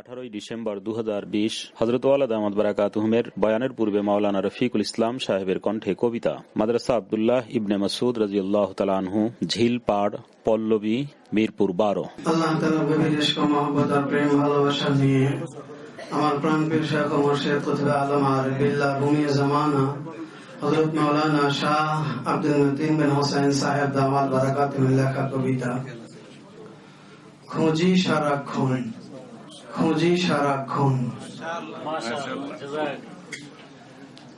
আঠারোই ডিসেম্বর দু হাজার বিশ হজরত ওয়ালাদ আহমদ বারাকাতুহমের বয়ানের পূর্বে মাওলানা রফিকুল ইসলাম সাহেবের কণ্ঠে কবিতা। মাদ্রাসা আবদুল্লাহ ইবনে মাসুদ রাজিউল্লাহ তালানহু ঝিল, পাড়, পল্লবী, মিরপুর বারো। আমার প্রাণ পীর কমর্শের প্রতিভা আলম আর বিল্লা ভূমি জামানা হজরত মৌলানা শাহ আব্দুল মতিন বিন হোসেন সাহেব দামাল বারাকাত লেখা কবিতা। খুঁজি সারাক্ষণ খুঁজি সারাক্ষণ।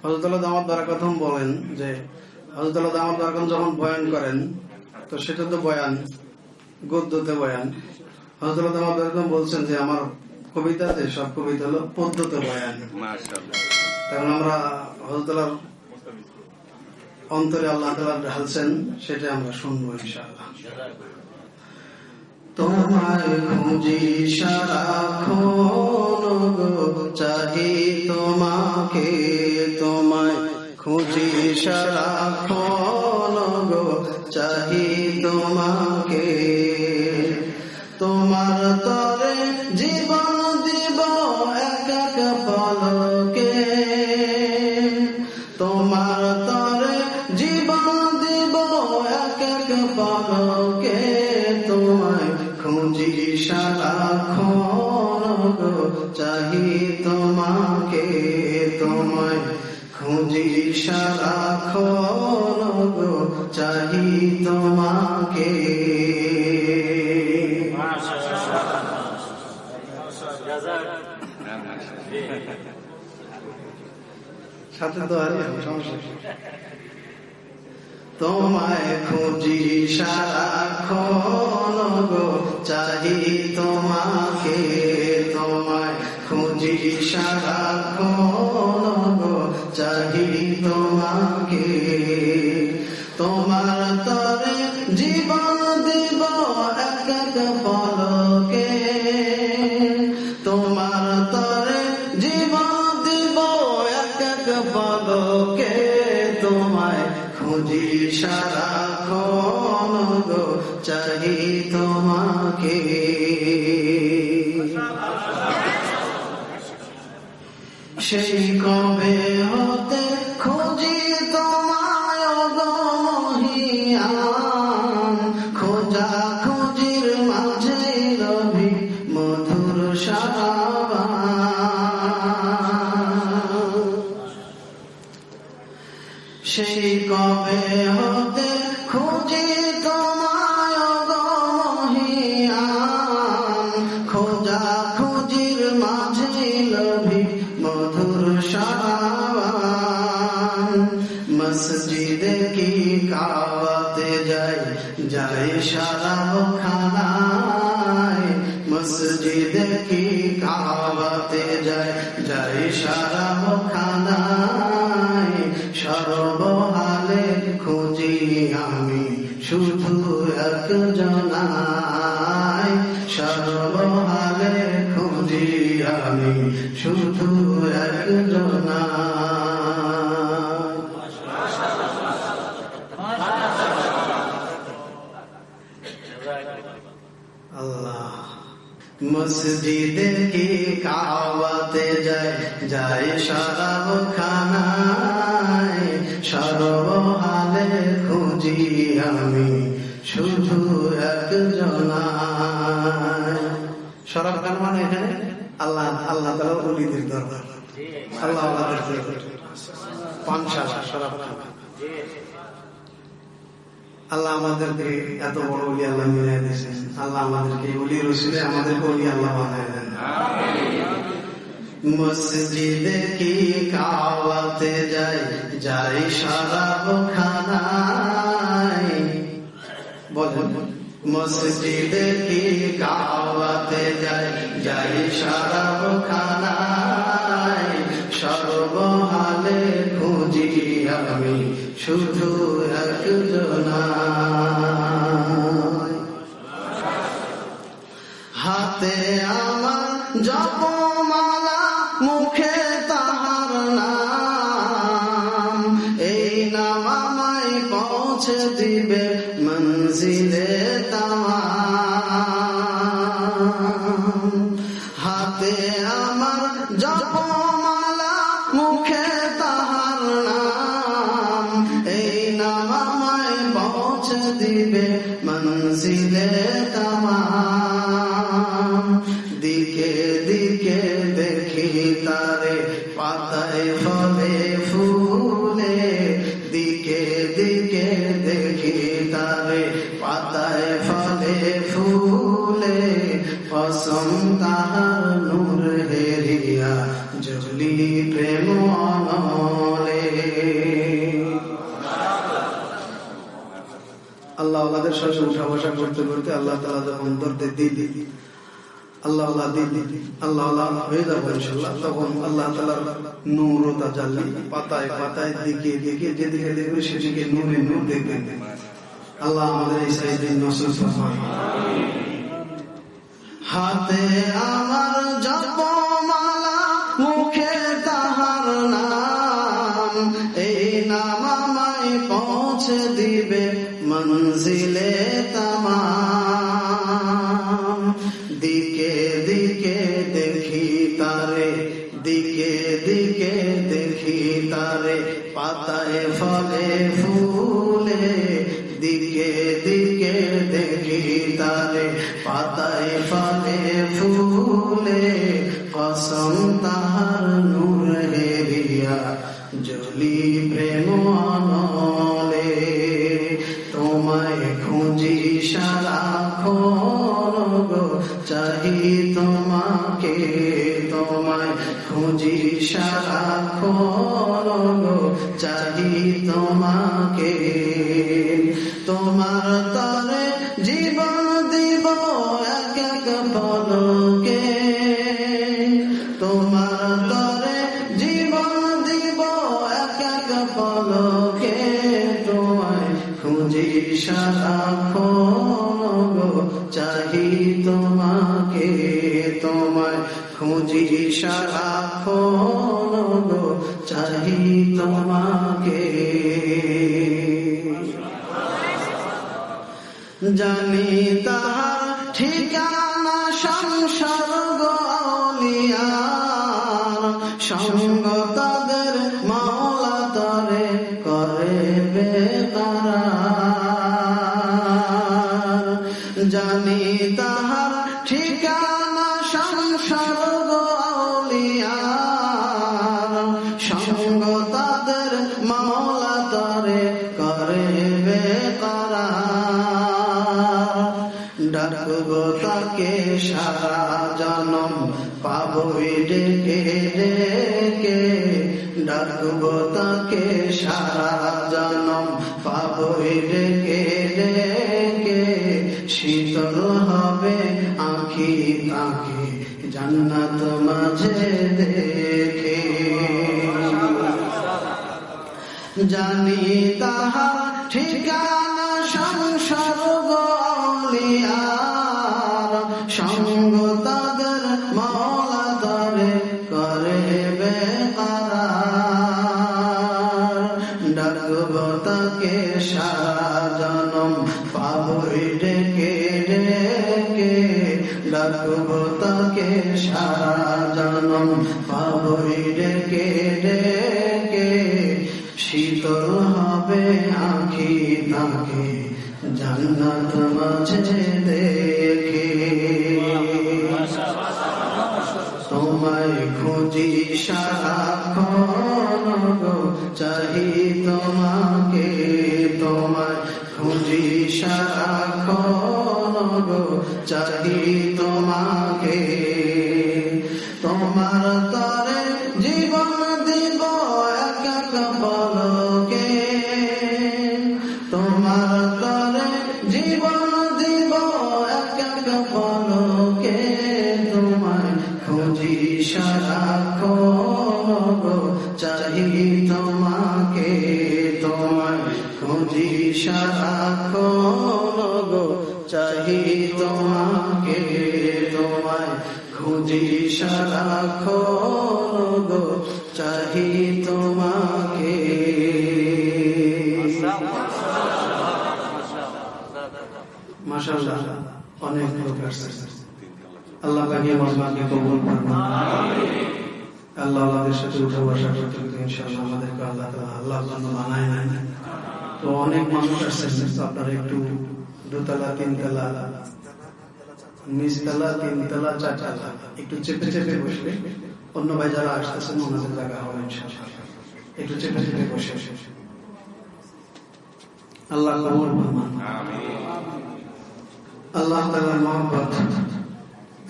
হজরতুল্লাহ দামাত বারাকাতুম বলেন যে হজরতুল্লাহ দামাত বারাকাতুম যখন বয়ান করেন তো সেটা তো বয়ান গদ্যতে বয়ান। হজরত দামাত বারাকাতুম বলছেন যে আমার কবিতাতে সব কবিতা হলো পদ্যতে বয়ান। কারণ আমরা হজরতুল্লাহ অন্তরে আল্লাহ তালা ঢালছেন সেটা আমরা শুনব ইনশাআল্লাহ। তোমায় খুঁজি সারাক্ষণ চাহি তোমাকে তোমায় খুঁজি সারাক্ষণ গো চাহি তোমাকে। তোমার তরে সারাক্ষণ চাহি তোমাকে তোমায় খুঁজি সারাক্ষণ চাহি তোমাকে সাথে তো আর সমস্যা। তোমায় খুঁজি সারাক্ষণ গো, চাহি তোমাকে, তোমায় খুঁজি সারাক্ষণ গো, চাহি তোমাকে। তোমার তরে জীবন খুঁজি সারাক্ষণ গো চাহি তোমাকে। সেই কবে হতে যাই সারা খানায় মসজিদে কি কাওয়াতে যাই? যাই সারা খানায় সর্বহালে খুঁজি আমি শুধু এক জনায় সর্বহালে খুঁজি আমি শুধু এক জনায় আল্লাহ মসজিদে কি কাওয়াতে যায়? যায় সরব খানায় সর্বহালে খুঁজি আমি শুধু এক জনায় সরব খান মানে এখানে? আল্লাহ আল্লাহ তালা অলিদের দরবার। আল্লাহ আল্লাহ পানশালা সরব খান আল্লাহ আমাদেরকে এত বড় উলি আল্লাহ মিলাই দিয়েছেন আল্লাহ আমাদেরকে উলি রসিলে আমাদেরকে উলি আল্লাহ বানায় দেন। মসজিদে কি কাওয়াতে যাই? যাই সারাব খানায় বলেন, মসজিদে কি কাওয়াতে যাই? যাই সারাব খানায় সর্বহালে খুঁজি আমি শুধু হাতে আমার জপমালা, মুখে তাহার নাম। এই নাম আমায় পৌঁছে দিবে দিবে মনজিলে তামাম। দিকে দিকে দেখি তারে পাতায় ফলে ফুলে। দিকে দিকে দেখি তারে পাতায় ফলে ফুলে। তাহার নূর হেরিয়া জলি প্রেম আল্লাহ আল্লাহদের সাথে বসা করতে করতে আল্লাহ তালা যখন ধরতে ফরমান হাতে আমার জপমালা, মুখে তাহার নাম পৌঁছে দিবে মনজিলে তামাম। দিকে দিকে দেখি তারে, দিকে দিকে দেখি তারে, পাতায় ফলে ফুলে। দিকে দিকে দেখি তারে, পাতায় ফলে ফুলে। কসম তাহার নূর হেরিয়া জলি প্রেম অনলে তোমায় খুঁজি সারা গো, চাহি তোমাকে, তোমায় খুঁজি সারা গো, চাহি তোমাকে। তোমার তরে জীবন দিব এক এক পলকে খুঁজি সারা গো চাহি তোমাকে জানি তাহার ঠিকানা সংসার সঙ্গ তাদের মাওলা তরে করে বেতার জানি তাহার সারা জনম পাবই ডেকে ডেকে, ডাকব তাকে সারা জনম পাবই ডেকে ডেকে, শীতল হবে আঁখি তাকে জান্নাত মাঝে দেখে। জানি তাহার ঠিকানা হবে আঁখি তাকে, জান্নাত মাঝে দেখে। তোমায় খুঁজি চাহি তোমাকে, তোমায় খুঁজি সারাক্ষণ গো, চাহি তোমাকে। তোমার দিশারা গো চাহি তোমাকে তোমায় খুদিশারা চাহি তোমাকে অনেক লোক আল্লাহ পাকি আমার আল্লাহ আল্লাহ আল্লাহ বানায় তো অনেক মানুষ আসছেন আপনারা একটু দোতলা, তিনতলা নিজতলা তিনতলা, চারতলা, একটু চেপে চেপে বসবে অন্য ভাই যারা আসতেছেন ওনাদের জায়গা হবে একটু চেপে চেপে বসে। আল্লাহ আল্লাহ তালার মহব্বত,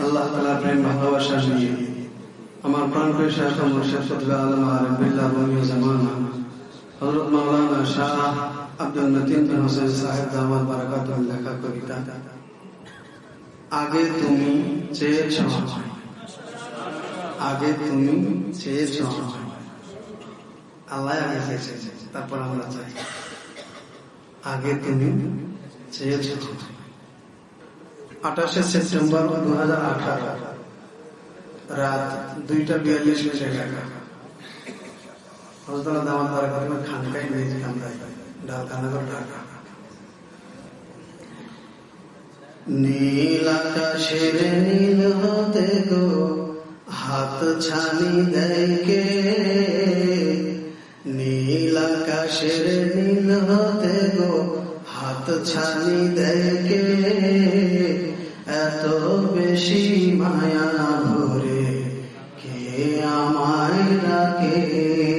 আল্লাহ তালার প্রেম আমার প্রাণ শাসন মুর্শিদ ফতুল্লাহ আলম আব্দুল মতিন বিন হোসেন সাহেব দামাল বারাকাতুল লেখা কবিতা। আগে তুমি চেয়েছ। আগে তুমি চেয়েছ। আল্লাহ আগে চেয়েছে, তারপর আমরা চাই। আগে তুমি চেয়েছ। আঠাশে সেপ্টেম্বর দু হাজার আঠারো, রাত দুইটা বিয়াল্লিশ মিনিটে লেখা হজরত দামাল বারাকাতুল খানকাই নিয়ে আমরা নীল আকাশের নীল হতে গো, হাত ছানি দেয়কে নীল আকাশের নীল হতে গো, হাত ছানি দেয়কে এত বেশি মায়া ভরে কে আমায় রাখে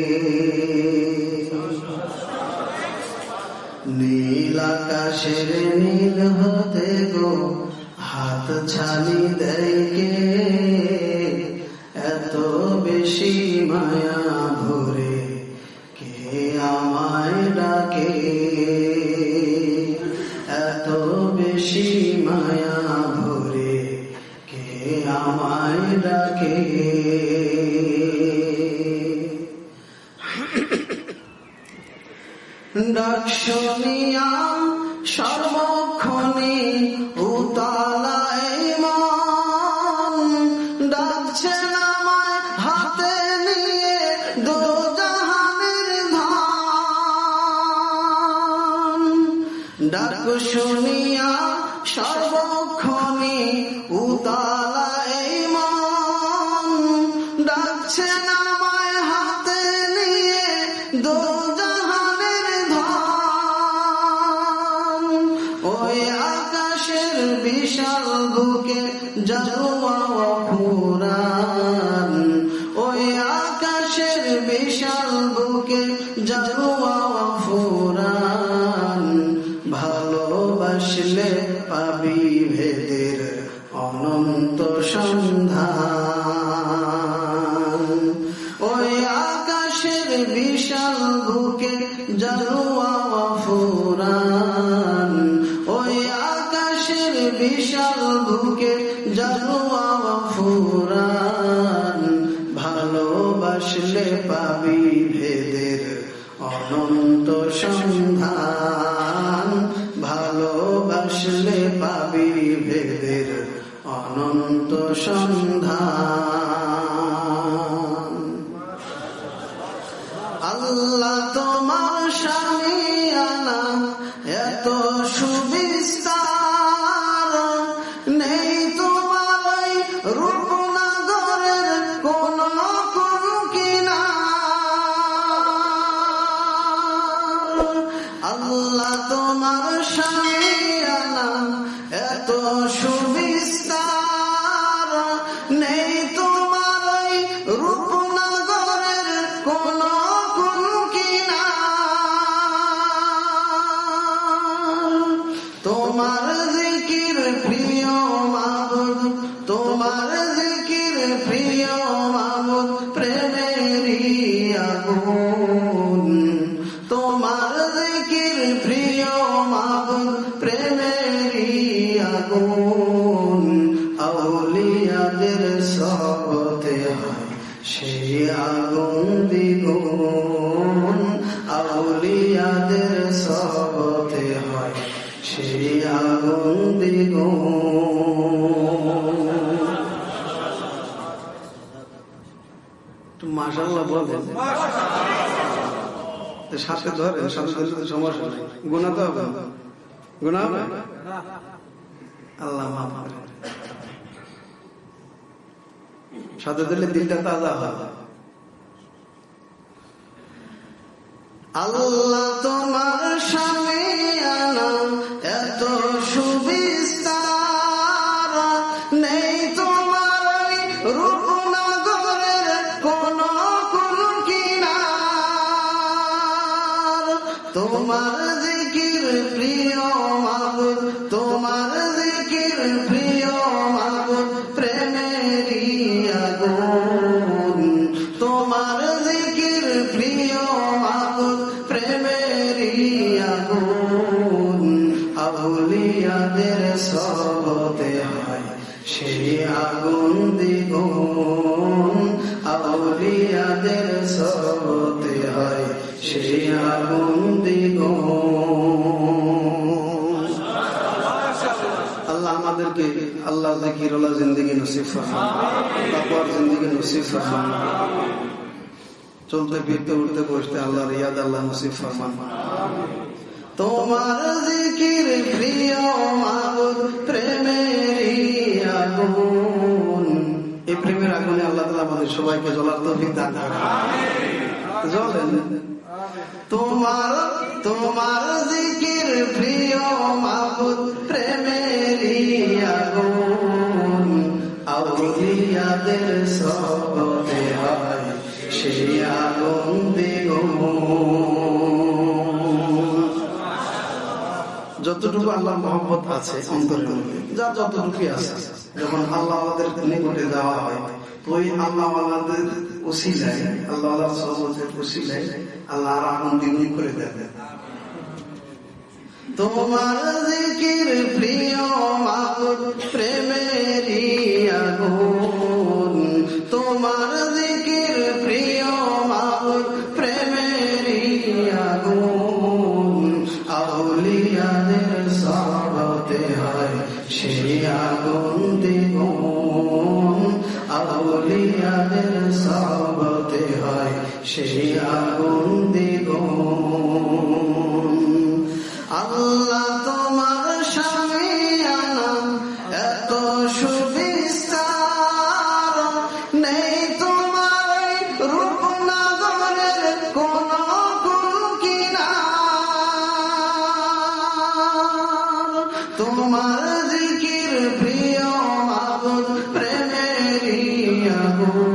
নীল আকাশের নীল হতে গো হাত ছানি দেয় কে? এত বেশি মায়া ভরে দোজাহানের ধাম ওই আকাশের বিশাল বুকে যাও আসলে পাবি ভেদের অনন্ত সন্ধান। ভালোবাসলে পাবি ভেদের অনন্ত সন্ধান। আল্লাহ সাথে ধরে সাথে সমস্যা নাই। গোনা হবে গোনা হবে আল্লাহ সাথে ধরলে দিলটা তাজা হবে আল্লাহ তোমার স্বামী আগুন জাকিরুল্লাহ জিন্দগি নসিব তারপর নসিব চলতে, ফিরতে, উঠতে, বসতে আল্লাহ রিয়াদ আল্লাহ নসিব ফরমান তোমার জিকির এই প্রেমের আগুনে আল্লাহ তালা আমাদের সবাইকে জ্বলার তৌফিক দান জ্বলেন। তোমার তোমার জিকির প্রিয় মাবুদ আউলিয়াদের সবতে হয় সেই আগুন যতটুকু আল্লাহ মোহাম্মত আছে অন্তরের মধ্যে, যা যতটুকু আছে, যখন আল্লাহ আমাদের নিকটে যাওয়া হয়, ওই আল্লাহ আল্লাহদের উসিলায় আল্লাহ আল্লাহ সহবতের উসিলায় আল্লাহ আর আগুন করে দেবে। তোমার জিকির প্রিয় প্রেমেরই আগুন। আগুন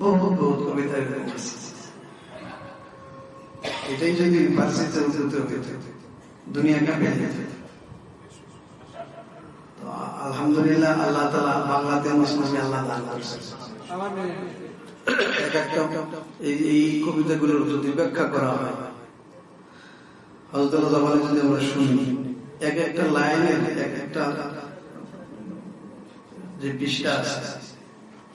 বহু কবিতা এরকম এটাই যদি ফার্সিতে উর্দুতে হইতো দুনিয়া কাঁপে যেত। আলহামদুলিল্লাহ, আল্লাহ তালা বাংলাতে মুসলিম আল্লাহ দান করছেন এক যদি ব্যাখ্যা করা হয় হজরত জামানে যদি আমরা শুনি, এক একটা লাইনের এক একটা যে পৃষ্ঠা আছে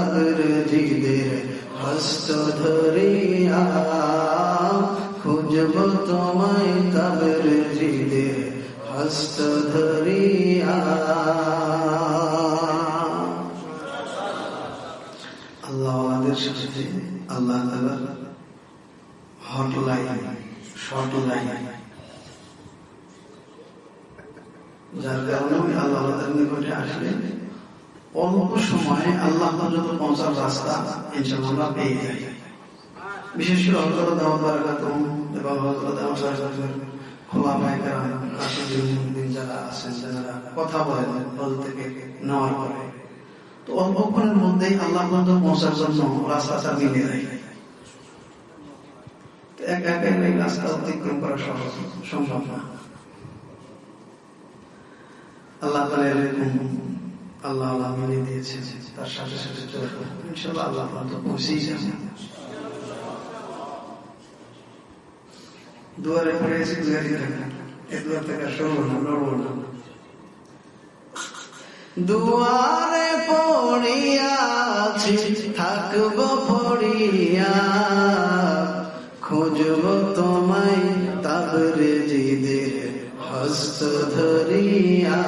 তবর হস্ত ধরিয়া, খুঁজব তোমায় তবর দিনে হস্ত ধরিয়া। আল্লাহ আমাদের সাথে, আল্লাহ তালা হটলাইন শর্ট লাইন যার কারণে আল্লাহ তাআলার নিকটে আসলে অল্প সময়ে আল্লাহ পর্যন্ত পৌঁছার রাস্তা ইনশাআল্লাহ আমরা পেয়ে যাই। বিশেষ করে হজরত বারাকাতুম এবং হজরত দাওয়াত খোলা পায়কার আশিদিন যারা কথা বলেন হজরত থেকে নেওয়ার পরে। তো অল্পক্ষণের মধ্যেই আল্লাহ পর্যন্ত পৌঁছার জন্য রাস্তাটা মিলে যায় এক অতিক্রম করা সম্ভব না। আল্লাহ এরকম আল্লাহ আল্লাহ মিলে দিয়েছে তার সাথে সাথে চলবে ইনশাআল্লাহ আল্লাহ পৌঁছেই দুয়ারে দুয়ারি দুয়ার থেকে না না। দুয়ারে পড়িয়াছি থাকব পড়িয়া। খুঁজব তোমায় তাবরে জিদের হস্ত ধরিয়া।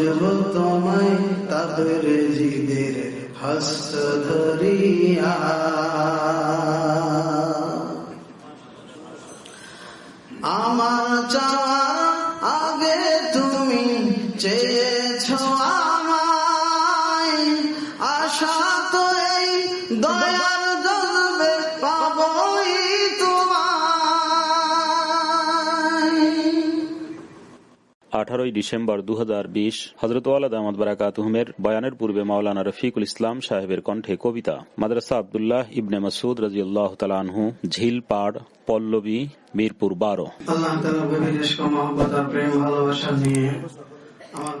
খুঁজব তোমায় তাদের জিদের হস্ত ধরিয়া আঠারোই ডিসেম্বর দু হাজার বিশ হজরতওয়ালা ওয়ালাদ আহমদ বারাকাতুহমের বয়ানের পূর্বে মাওলানা রফিকুল ইসলাম সাহেবের কণ্ঠে কবিতা। মাদ্রাসা আবদুল্লাহ ইবনে মাসুদ রাজিউল্লাহ তালানহু ঝিল পাড় পল্লবী, মিরপুর বারো। আল্লাহ প্রেম ভালোবাসা নিয়ে আমার